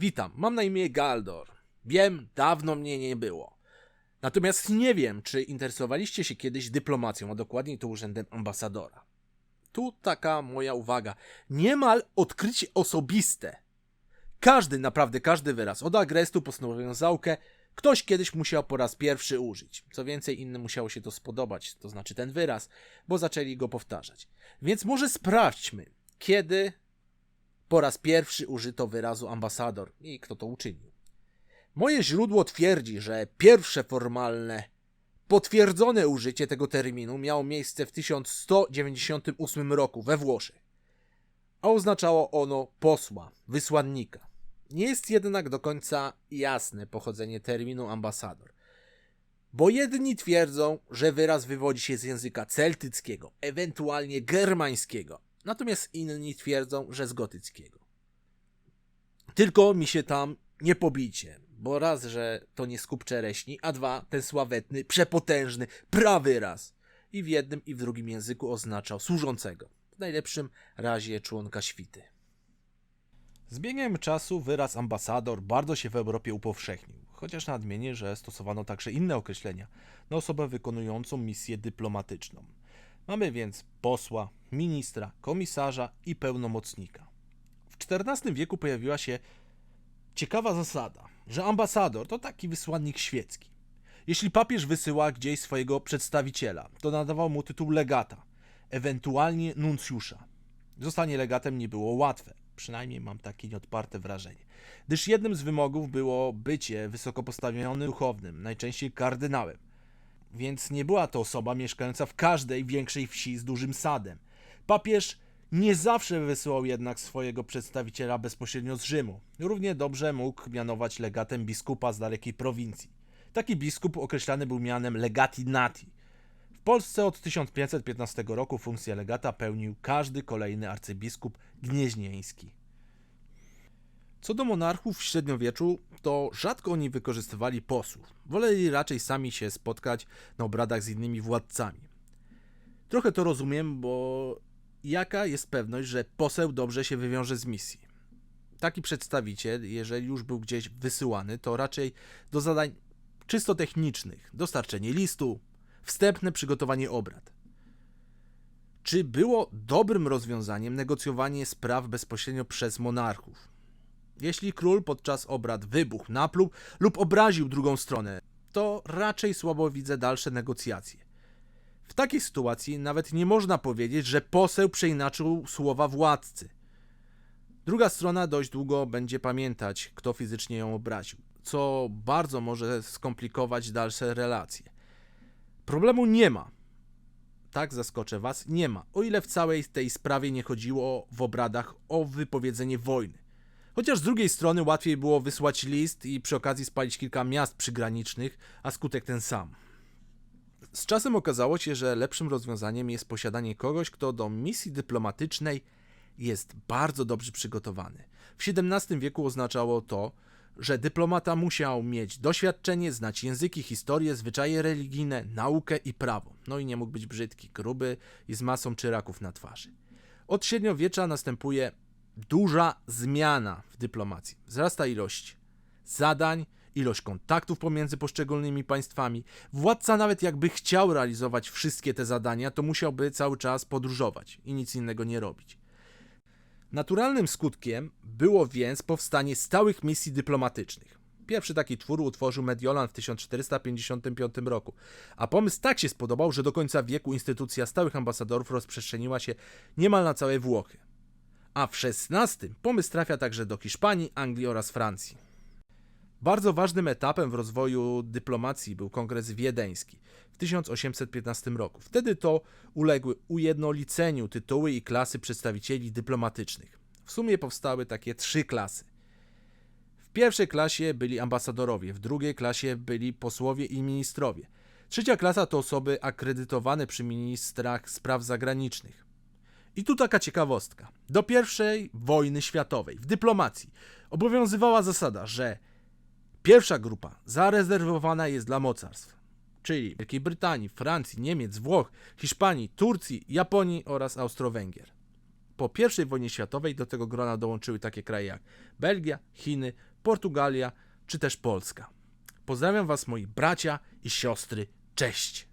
Witam, mam na imię Galdor. Wiem, dawno mnie nie było. Natomiast nie wiem, czy interesowaliście się kiedyś dyplomacją, a dokładniej to urzędem ambasadora. Tu taka moja uwaga. Niemal odkrycie osobiste. Każdy, naprawdę każdy wyraz, od agrestu po wiązałkę, ktoś kiedyś musiał po raz pierwszy użyć. Co więcej, innym musiało się to spodobać, to znaczy ten wyraz, bo zaczęli go powtarzać. Więc może sprawdźmy, kiedy po raz pierwszy użyto wyrazu ambasador i kto to uczynił. Moje źródło twierdzi, że pierwsze formalne, potwierdzone użycie tego terminu miało miejsce w 1198 roku we Włoszech, a oznaczało ono posła, wysłannika. Nie jest jednak do końca jasne pochodzenie terminu ambasador, bo jedni twierdzą, że wyraz wywodzi się z języka celtyckiego, ewentualnie germańskiego, natomiast inni twierdzą, że z gotyckiego. Tylko mi się tam nie pobicie, bo raz, że to nie skup czereśni, a dwa, ten sławetny, przepotężny, prawy raz. I w jednym i w drugim języku oznaczał służącego, w najlepszym razie członka świty. Z biegiem czasu wyraz ambasador bardzo się w Europie upowszechnił, chociaż nadmienię, że stosowano także inne określenia na osobę wykonującą misję dyplomatyczną. Mamy więc posła, ministra, komisarza i pełnomocnika. W XIV wieku pojawiła się ciekawa zasada, że ambasador to taki wysłannik świecki. Jeśli papież wysyła gdzieś swojego przedstawiciela, to nadawał mu tytuł legata, ewentualnie nuncjusza. Zostanie legatem nie było łatwe, przynajmniej mam takie nieodparte wrażenie, gdyż jednym z wymogów było bycie wysoko postawionym duchownym, najczęściej kardynałem. Więc nie była to osoba mieszkająca w każdej większej wsi z dużym sadem. Papież nie zawsze wysyłał jednak swojego przedstawiciela bezpośrednio z Rzymu. Równie dobrze mógł mianować legatem biskupa z dalekiej prowincji. Taki biskup określany był mianem legati nati. W Polsce od 1515 roku funkcję legata pełnił każdy kolejny arcybiskup gnieźnieński. Co do monarchów w średniowieczu, to rzadko oni wykorzystywali posłów. Woleli raczej sami się spotkać na obradach z innymi władcami. Trochę to rozumiem, bo jaka jest pewność, że poseł dobrze się wywiąże z misji? Taki przedstawiciel, jeżeli już był gdzieś wysyłany, to raczej do zadań czysto technicznych, dostarczenie listu, wstępne przygotowanie obrad. Czy było dobrym rozwiązaniem negocjowanie spraw bezpośrednio przez monarchów? Jeśli król podczas obrad wybuchł, napluł lub obraził drugą stronę, to raczej słabo widzę dalsze negocjacje. W takiej sytuacji nawet nie można powiedzieć, że poseł przeinaczył słowa władcy. Druga strona dość długo będzie pamiętać, kto fizycznie ją obraził, co bardzo może skomplikować dalsze relacje. Problemu nie ma. Tak zaskoczę Was, nie ma. O ile w całej tej sprawie nie chodziło w obradach o wypowiedzenie wojny. Chociaż z drugiej strony łatwiej było wysłać list i przy okazji spalić kilka miast przygranicznych, a skutek ten sam. Z czasem okazało się, że lepszym rozwiązaniem jest posiadanie kogoś, kto do misji dyplomatycznej jest bardzo dobrze przygotowany. W XVII wieku oznaczało to, że dyplomata musiał mieć doświadczenie, znać języki, historię, zwyczaje religijne, naukę i prawo. No i nie mógł być brzydki, gruby i z masą czyraków na twarzy. Od średniowiecza następuje duża zmiana w dyplomacji. Wzrasta ilość zadań, ilość kontaktów pomiędzy poszczególnymi państwami. Władca nawet jakby chciał realizować wszystkie te zadania, to musiałby cały czas podróżować i nic innego nie robić. Naturalnym skutkiem było więc powstanie stałych misji dyplomatycznych. Pierwszy taki twór utworzył Mediolan w 1455 roku, a pomysł tak się spodobał, że do końca wieku instytucja stałych ambasadorów rozprzestrzeniła się niemal na całe Włochy. A w XVI pomysł trafia także do Hiszpanii, Anglii oraz Francji. Bardzo ważnym etapem w rozwoju dyplomacji był Kongres Wiedeński w 1815 roku. Wtedy to uległy ujednoliceniu tytuły i klasy przedstawicieli dyplomatycznych. W sumie powstały takie trzy klasy. W pierwszej klasie byli ambasadorowie, w drugiej klasie byli posłowie i ministrowie. Trzecia klasa to osoby akredytowane przy ministrach spraw zagranicznych. I tu taka ciekawostka. Do pierwszej wojny światowej w dyplomacji obowiązywała zasada, że Pierwsza grupa zarezerwowana jest dla mocarstw, czyli Wielkiej Brytanii, Francji, Niemiec, Włoch, Hiszpanii, Turcji, Japonii oraz Austro-Węgier. Po I wojnie światowej do tego grona dołączyły takie kraje jak Belgia, Chiny, Portugalia czy też Polska. Pozdrawiam Was moi bracia i siostry. Cześć!